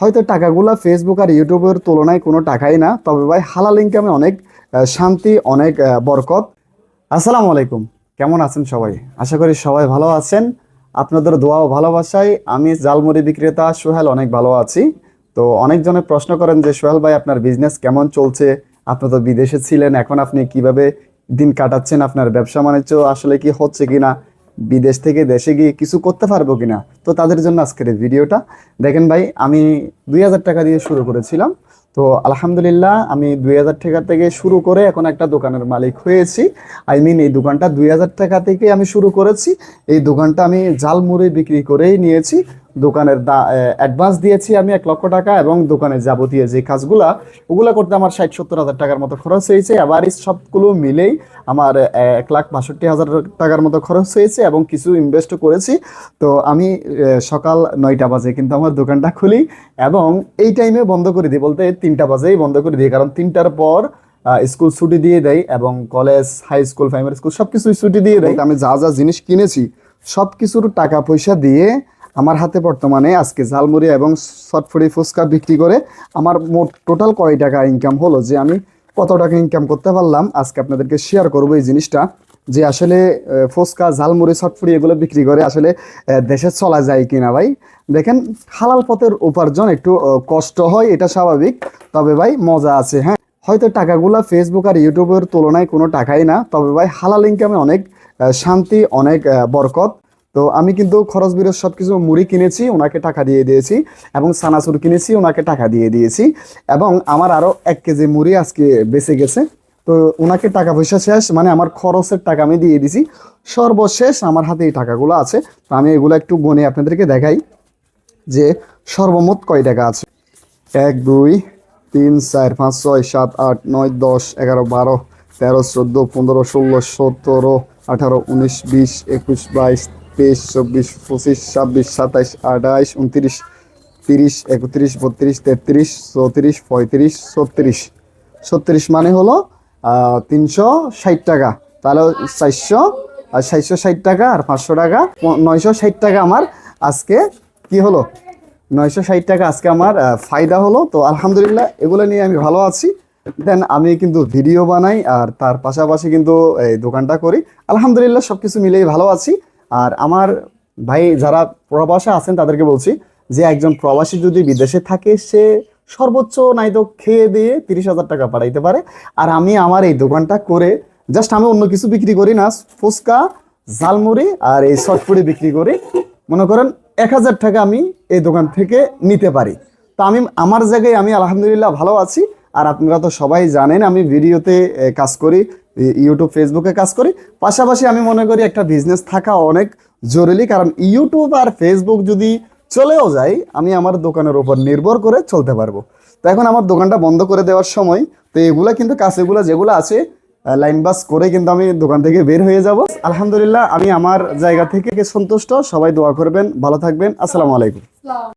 হয়তো টাকাগুলো ফেসবুক আর ইউটিউবের তুলনায় কোনো টাকাই না, তবে ভাই হালাল ইনকামে অনেক শান্তি, অনেক বরকত। আসসালামু আলাইকুম। কেমন আছেন সবাই? আশা করি সবাই ভালো আছেন। আপনাদের দোয়া ও ভালোবাসায় আমি জালমুড়ি বিক্রেতা সোহেল অনেক ভালো আছি। তো অনেকজনে প্রশ্ন করেন যে, সোহেল ভাই, আপনার বিজনেস কেমন চলছে? আপনি তো বিদেশে ছিলেন, এখন আপনি কীভাবে দিন কাটাচ্ছেন আপনার ব্যবসা বাণিজ্য? আসলে কি হচ্ছে কিনা? বিদেশ থেকে দেশে গিয়ে কিছু করতে পারব কিনা? তো তাদের জন্য আজকের এই ভিডিওটা। দেখেন ভাই, আমি দুই হাজার টাকা দিয়ে শুরু করেছিলাম। তো আলহামদুলিল্লাহ, আমি দুই হাজার টাকা থেকে শুরু করে এখন একটা দোকানের মালিক হয়েছি। আই মিন এই দোকানটা দুই হাজার টাকা থেকে আমি শুরু করেছি। এই দোকানটা আমি জাল জালমুড়ি বিক্রি করেই নিয়েছি। দোকানের দা অ্যাডভান্স দিয়েছি আমি এক লক্ষ টাকা এবং দোকানের যাবতীয় যে কাজগুলা, ওগুলো করতে আমার ষাট সত্তর হাজার টাকার মতো খরচ হয়েছে। আবার সবগুলো মিলেই আমার এক লাখ বাষট্টি হাজার টাকার মতো খরচ হয়েছে এবং কিছু ইনভেস্টও করেছি। তো আমি সকাল নয়টা বাজে কিন্তু আমার দোকানটা খুলি এবং এই টাইমে বন্ধ করে দিই বলতে তিনটা বাজেই বন্ধ করে দিই। কারণ তিনটার পর স্কুল ছুটি দিয়ে দেয় এবং college high school primary school সব কিছুই ছুটি দিয়ে দেয় আমি যা যা জিনিস কিনেছি সব কিছুর টাকা পয়সা দিয়ে আমার হাতে বর্তমানে আজকে ঝালমুড়ি এবং সটফুড়ি ফুচকা বিক্রি করে আমার মোট টোটাল কয় টাকা ইনকাম হলো যে আমি কত টাকা ইনকাম করতে পারলাম, আজকে আপনাদেরকে শেয়ার করব এই জিনিসটা যে আসলে ফুচকা, ঝালমুড়ি চটফড়ি এগুলো বিক্রি করে আসলে দেশে চলা যায় কিনা ভাই? দেখেন, হালাল পথের উপার্জন একটু কষ্ট হয়, এটা স্বাভাবিক। তবে ভাই, মজা আছে হ্যাঁ? হয়তো টাকাগুলা ফেসবুক আর ইউটিউবের তুলনায় কোনো টাকাই না। তবে ভাই, হালাল ইনকামে অনেক শান্তি, অনেক বরকত। তো আমি কিন্তু খরচ বিরোধ সব কিছু মুড়ি কিনেছি, ওনাকে টাকা দিয়ে দিয়েছি এবং সানাসুর কিনেছি, ওনাকে টাকা দিয়ে দিয়েছি এবং আমার আরও এক কেজি মুড়ি আজকে বেঁচে গেছে। তো ওনাকে টাকা পয়সা শেষ মানে আমার খরচের টাকা আমি দিয়ে দিছি। সর্বশেষ আমার হাতে এই টাকাগুলো আছে, তো আমি এগুলো একটু গনে আপনাদেরকে দেখাই যে সর্বমোট কয় টাকা আছে। এক, দুই, তিন, চার, পাঁচ, ছয়, সাত, আট, নয়, দশ, এগারো, বারো, তেরো, চোদ্দ, পনেরো, ষোলো, সতেরো, আঠারো, উনিশ, বিশ, একুশ, বাইশ তেইশ চব্বিশ, পঁচিশ, ছাব্বিশ, সাতাইশ, আঠাইশ, উনত্রিশ, তিরিশ, একত্রিশ, বত্রিশ, তেত্রিশ, চৌত্রিশ, পঁয়ত্রিশ, ছত্রিশ। ছত্রিশ মানে হলো তিনশো ষাট টাকা। তাহলে চারশো আর চারশো ষাট টাকা আর পাঁচশো টাকা। নয়শো ষাট টাকা আমার আজকে কি হলো? নয়শো ষাট টাকা আজকে আমার ফায়দা হলো। তো আলহামদুলিল্লাহ, এগুলো নিয়ে আমি ভালো আছি। দেন আমি কিন্তু ভিডিও বানাই আর তার পাশাপাশি কিন্তু এই দোকানটা করি। আলহামদুলিল্লাহ সব কিছু মিলেই ভালো আছি। আর আমার ভাই যারা প্রবাসে আছেন তাদেরকে বলছি যে একজন প্রবাসী যদি বিদেশে থাকে, সে সর্বোচ্চ নাই তো খেয়ে দিয়ে তিরিশ হাজার টাকা পাঠাইতে পারে। আর আমি আমার এই দোকানটা করে জাস্ট আমি অন্য কিছু বিক্রি করি না, ফুচকা, ঝালমুড়ি আর এই শর্টফুড়ি বিক্রি করি। মনে করেন এক হাজার টাকা আমি এই দোকান থেকে নিতে পারি। তো আমি, আমার জায়গায় আমি আলহামদুলিল্লাহ ভালো আছি। আর আপনারা তো সবাই জানেন আমি ভিডিওতে কাজ করি। ইউটিউব, ফেসবুকে কাজ করি। পাশাপাশি আমি মনে করি একটা বিজনেস থাকা অনেক জরুরি, কারণ ইউটিউব আর ফেসবুক যদি চলেও যায়, আমি আমার দোকানের উপর নির্ভর করে চলতে পারব। তো এখন আমার দোকানটা বন্ধ করে দেওয়ার সময়, তো এগুলা কিন্তু কাছেগুলো যেগুলো আছে লাইন বাস করে কিন্তু আমি দোকান থেকে বের হয়ে যাব। আলহামদুলিল্লাহ, আমি আমার জায়গা থেকে সন্তুষ্ট। সবাই দোয়া করবেন, ভালো থাকবেন। আসসালামু আলাইকুম।